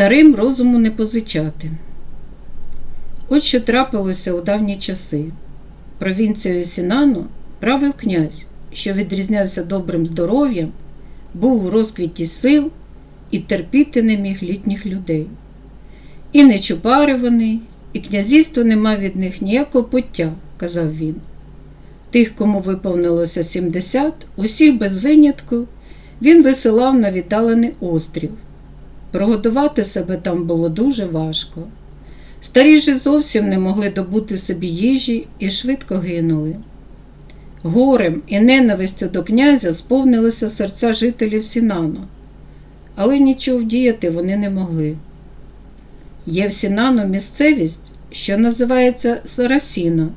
Старим розуму не позичати. От що трапилося у давні часи. Провінцією Сінано правив князь, що відрізнявся добрим здоров'ям, був у розквіті сил і терпіти не міг літніх людей. І не чупари і князівство не мав від них ніякого пуття, казав він. Тих, кому виповнилося 70, усіх без винятку, він висилав на віддалений острів. Прогодувати себе там було дуже важко. Старі ж зовсім не могли добути собі їжі і швидко гинули. Горем і ненавистю до князя сповнилися серця жителів Сінано, але нічого вдіяти вони не могли. Є в Сінано місцевість, що називається Сарасіно.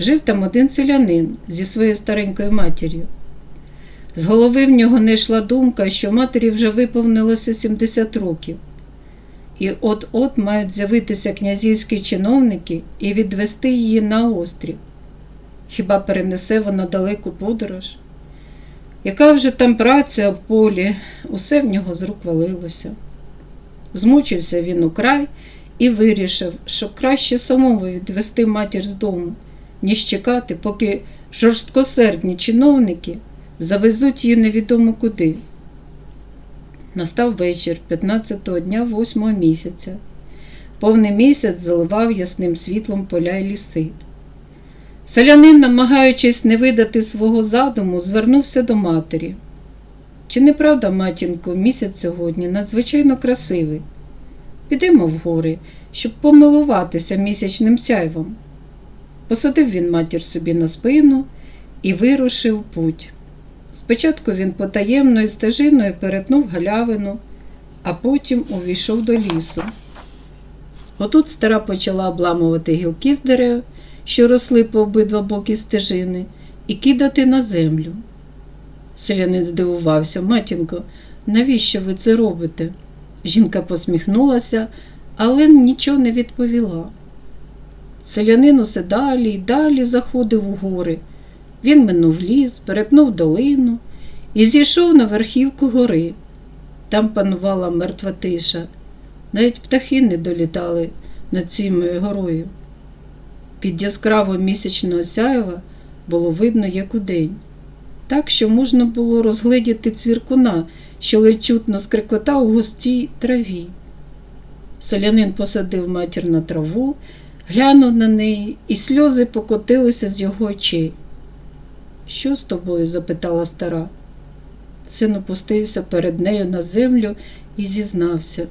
Жив там один селянин зі своєю старенькою матір'ю. З голови в нього не йшла думка, що матері вже виповнилося 70 років. І от-от мають з'явитися князівські чиновники і відвести її на острів. Хіба перенесе вона далеку подорож? Яка вже там праця в полі, усе в нього з рук валилося. Змучився він украй і вирішив, що краще самому відвести матір з дому, ніж чекати, поки жорсткосердні чиновники завезуть її невідомо куди. Настав вечір 15-го дня 8-го місяця. Повний місяць заливав ясним світлом поля й ліси. Селянин, намагаючись не видати свого задуму, звернувся до матері. Чи не правда, матінко, місяць сьогодні надзвичайно красивий? Підемо в гори, щоб помилуватися місячним сяйвом. Посадив він матір собі на спину і вирушив путь. Спочатку він потаємною стежиною перетнув галявину, а потім увійшов до лісу. Отут стара почала обламувати гілки з дерев, що росли по обидва боки стежини, і кидати на землю. Селянин здивувався, матінко, навіщо ви це робите? Жінка посміхнулася, але нічого не відповіла. Селянин усе далі й далі заходив у гори. Він минув ліс, перетнув долину і зійшов на верхівку гори. Там панувала мертва тиша. Навіть птахи не долітали над цією горою. Під яскраво місячного сяєва було видно, як удень, так що можна було розгледіти цвіркуна, що ледь чутно скрикотав у густій траві. Селянин посадив матір на траву, глянув на неї, і сльози покотилися з його очей. Що з тобою? запитала стара. Син опустився перед нею на землю і зізнався.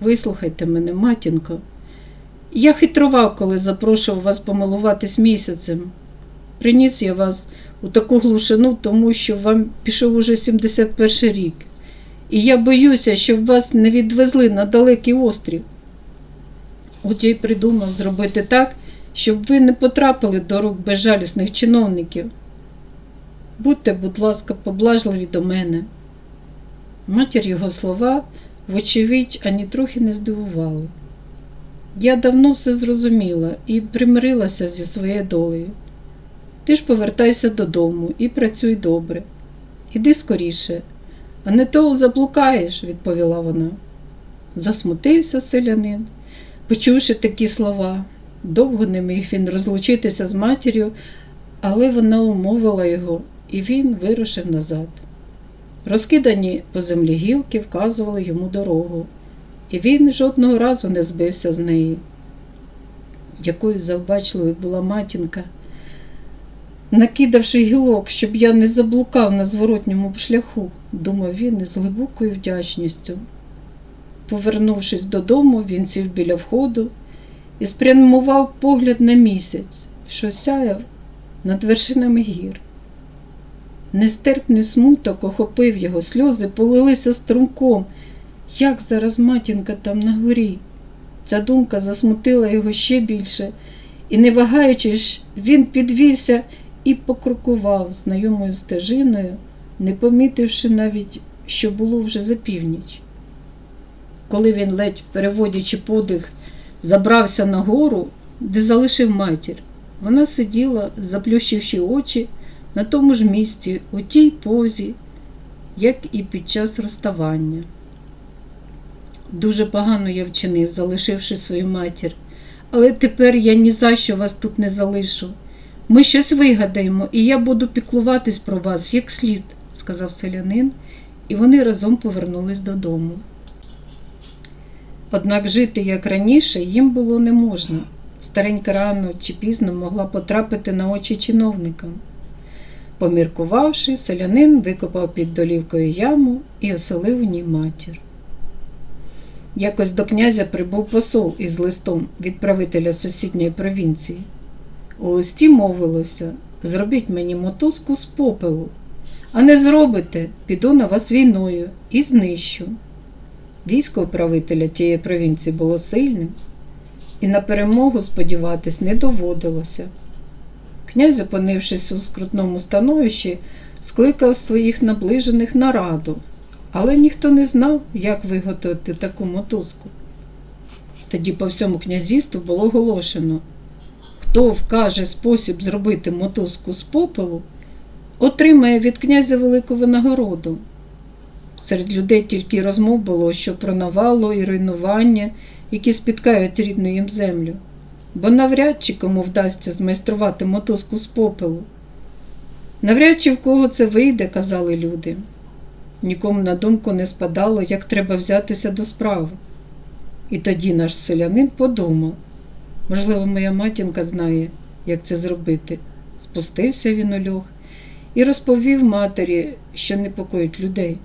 Вислухайте мене, матінко. Я хитрував, коли запрошував вас помилуватись місяцем. Приніс я вас у таку глушину, тому що вам пішов уже 71 рік, і я боюся, щоб вас не відвезли на далекий острів. От я й придумав зробити так, щоб ви не потрапили до рук безжалісних чиновників. Будьте, будь ласка, поблажливі до мене. Матір його слова, вочевидь, ані трохи не здивували. Я давно все зрозуміла і примирилася зі своєю долею. Ти ж повертайся додому і працюй добре. Іди скоріше, а не то заблукаєш, відповіла вона. Засмутився селянин, почувши такі слова. Довго не міг він розлучитися з матір'ю, але вона умовила його, і він вирушив назад. Розкидані по землі гілки вказували йому дорогу, і він жодного разу не збився з неї. Якою завбачливою була матінка, накидавши гілок, щоб я не заблукав на зворотньому шляху, думав він із глибокою вдячністю. Повернувшись додому, він сів біля входу і спрямував погляд на місяць, що сяяв над вершинами гір. Нестерпний смуток охопив його, сльози полилися струмком. Як зараз матінка там на горі? Ця думка засмутила його ще більше, і, не вагаючись, він підвівся і покрокував знайомою стежиною, не помітивши навіть, що було вже за північ. Коли він, ледь переводячи подих, забрався на гору, де залишив матір, вона сиділа, заплющивши очі на тому ж місці, у тій позі, як і під час розставання. Дуже погано я вчинив, залишивши свою матір. Але тепер я ні за що вас тут не залишу. Ми щось вигадаємо, і я буду піклуватись про вас як слід, сказав селянин, і вони разом повернулись додому. Однак жити як раніше їм було не можна. Старенька рано чи пізно могла потрапити на очі чиновникам. Поміркувавши, селянин викопав під долівкою яму і оселив у ній матір. Якось до князя прибув посол із листом від правителя сусідньої провінції. У листі мовилося зробіть мені мотузку з попелу, а не зробите, піду на вас війною і знищу. Військо управителя тієї провінції було сильним, і на перемогу сподіватись не доводилося. Князь, опинившись у скрутному становищі, скликав своїх наближених на раду, але ніхто не знав, як виготовити таку мотузку. Тоді по всьому князівству було оголошено, хто вкаже спосіб зробити мотузку з попелу, отримає від князя велику винагороду. Серед людей тільки розмов було, що про навалу і руйнування, які спіткають рідну їм землю, бо навряд чи кому вдасться змайструвати мотузку з попелу. Навряд чи в кого це вийде, казали люди. Нікому на думку не спадало, як треба взятися до справи. І тоді наш селянин подумав можливо, моя матінка знає, як це зробити. Спустився він у льох і розповів матері, що непокоїть людей.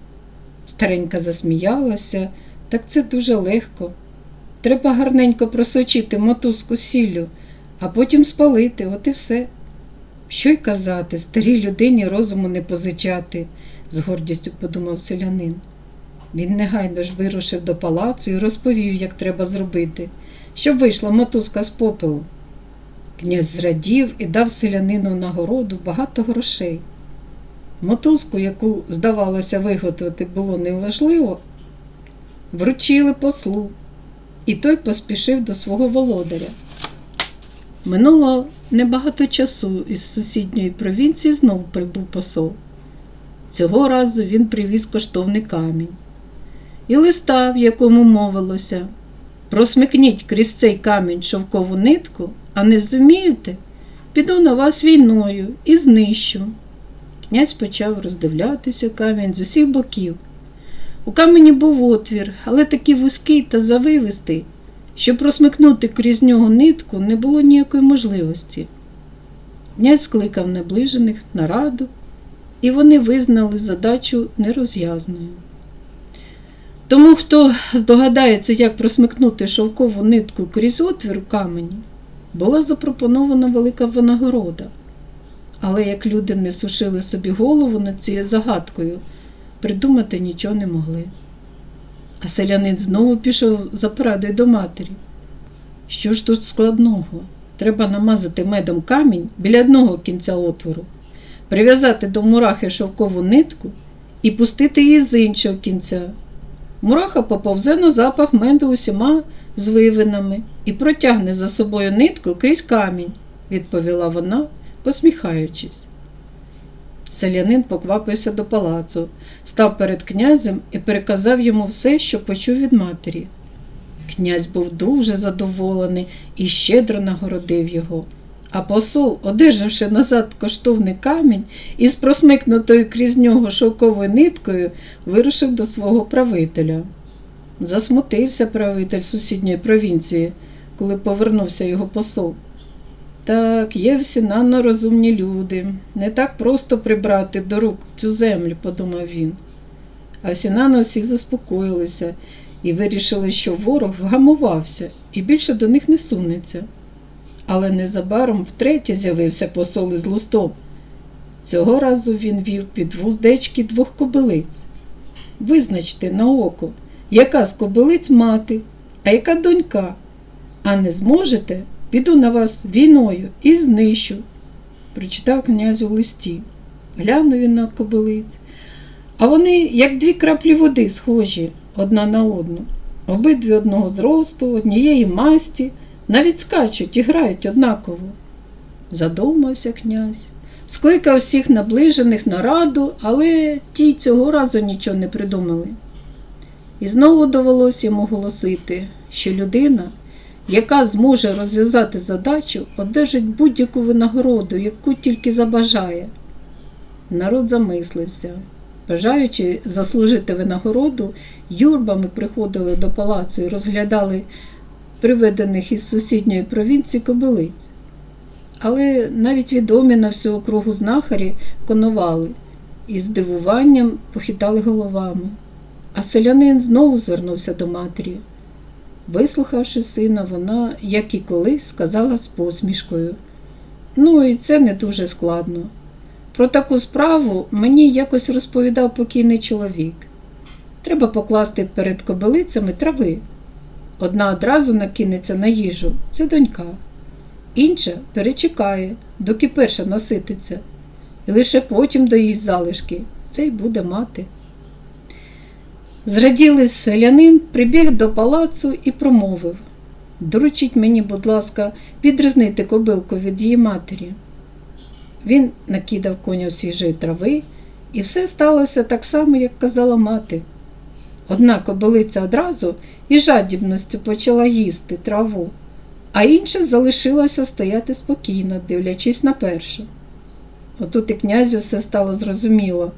Старенька засміялася, так це дуже легко. Треба гарненько просочити мотузку сіллю, а потім спалити, от і все. Що й казати, старій людині розуму не позичати, з гордістю подумав селянин. Він негайно ж вирушив до палацу і розповів, як треба зробити, щоб вийшла мотузка з попелу. Князь зрадів і дав селянину нагороду багато грошей. Мотузку, яку, здавалося, виготовити було неважливо, вручили послу, і той поспішив до свого володаря. Минуло небагато часу із сусідньої провінції знову прибув посол. Цього разу він привіз коштовний камінь. І листа, в якому мовилося просмикніть крізь цей камінь шовкову нитку, а не зумієте, піду на вас війною і знищу. Князь почав роздивлятися камінь з усіх боків. У камені був отвір, але такий вузький та завивистий, що просмикнути крізь нього нитку не було ніякої можливості. Князь скликав наближених на раду, і вони визнали задачу нерозв'язною. Тому, хто здогадається, як просмикнути шовкову нитку крізь отвір у камені, була запропонована велика винагорода. Але як люди не сушили собі голову над цією загадкою, придумати нічого не могли. А селянин знову пішов за порадою до матері. Що ж тут складного? Треба намазати медом камінь біля одного кінця отвору, прив'язати до мурахи шовкову нитку і пустити її з іншого кінця. Мураха поповзе на запах меду усіма звивинами і протягне за собою нитку крізь камінь, відповіла вона, посміхаючись. Селянин поквапився до палацу, став перед князем і переказав йому все, що почув від матері. Князь був дуже задоволений і щедро нагородив його. А посол, одержавши назад коштовний камінь і з просмикнутою крізь нього шовковою ниткою, вирушив до свого правителя. Засмутився правитель сусідньої провінції, коли повернувся його посол. Так, є всі нано розумні люди. Не так просто прибрати до рук цю землю, подумав він. А всі нано всіх заспокоїлися і вирішили, що ворог вгамувався і більше до них не сунеться. Але незабаром втретє з'явився посол із лустом. Цього разу він вів під вуздечки двох кобилиць. Визначте на око, яка з кобилиць мати, а яка донька. А не зможете, піду на вас війною і знищу, прочитав князь у листі. Глянув він на кобилиць. А вони, як дві краплі води, схожі одна на одну, обидві одного зросту, однієї масті, навіть скачуть і грають однаково. Задумався князь, скликав всіх наближених на раду, але ті цього разу нічого не придумали. І знову довелось йому голосити, що людина, яка зможе розв'язати задачу, одержить будь-яку винагороду, яку тільки забажає. Народ замислився. Бажаючи заслужити винагороду, юрбами приходили до палацу і розглядали приведених із сусідньої провінції кобилиць. Але навіть відомі на всю округу знахарі конували і здивуванням похитали головами. А селянин знову звернувся до матері. Вислухавши сина, вона, як і колись, сказала з посмішкою: Ну, і це не дуже складно. Про таку справу мені якось розповідав покійний чоловік. Треба покласти перед кобилицями трави. Одна одразу накинеться на їжу це донька, інша перечекає, доки перша насититься, і лише потім доїсть залишки це й буде мати. Зраділий селянин прибіг до палацу і промовив Доручіть мені, будь ласка, відрізнити кобилку від її матері. Він накидав коню свіжої трави, і все сталося так само, як казала мати. Одна кобилиця одразу із жадібністю почала їсти траву, а інша залишилася стояти спокійно, дивлячись на першу. Отут і князю все стало зрозуміло.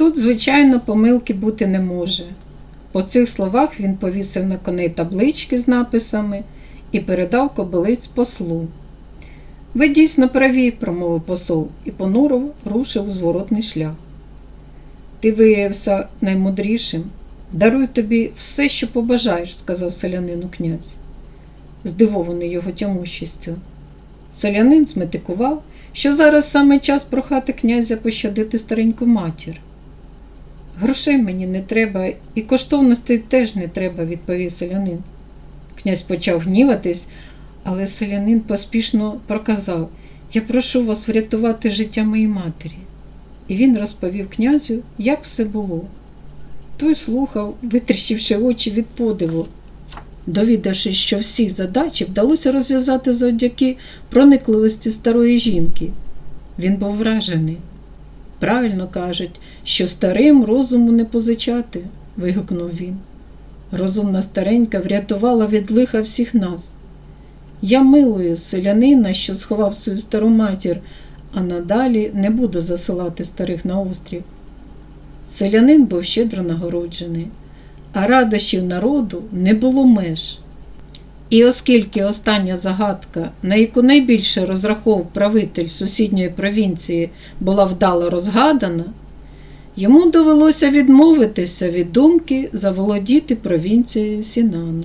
Тут, звичайно, помилки бути не може. По цих словах він повісив на коней таблички з написами і передав кобилиць послу. Ви дійсно праві, промовив посол і понуро рушив у зворотний шлях. Ти виявився наймудрішим. Даруй тобі все, що побажаєш, сказав селянину князь, здивований його тямущістю. Селянин зметикував, що зараз саме час прохати князя пощадити стареньку матір. Грошей мені не треба, і коштовностей теж не треба, відповів селянин. Князь почав гніватись, але селянин поспішно проказав Я прошу вас врятувати життя моєї матері. І він розповів князю, як все було. Той слухав, витріщивши очі від подиву. Довідавшись, що всі задачі вдалося розв'язати завдяки проникливості старої жінки. Він був вражений. Правильно кажуть, що старим розуму не позичати, вигукнув він. Розумна старенька врятувала від лиха всіх нас. Я милую селянина, що сховав свою стару матір, а надалі не буду засилати старих на острів. Селянин був щедро нагороджений, а радощів народу не було меж. І оскільки остання загадка, на яку найбільше розраховував правитель сусідньої провінції, була вдало розгадана, йому довелося відмовитися від думки заволодіти провінцією Сінану.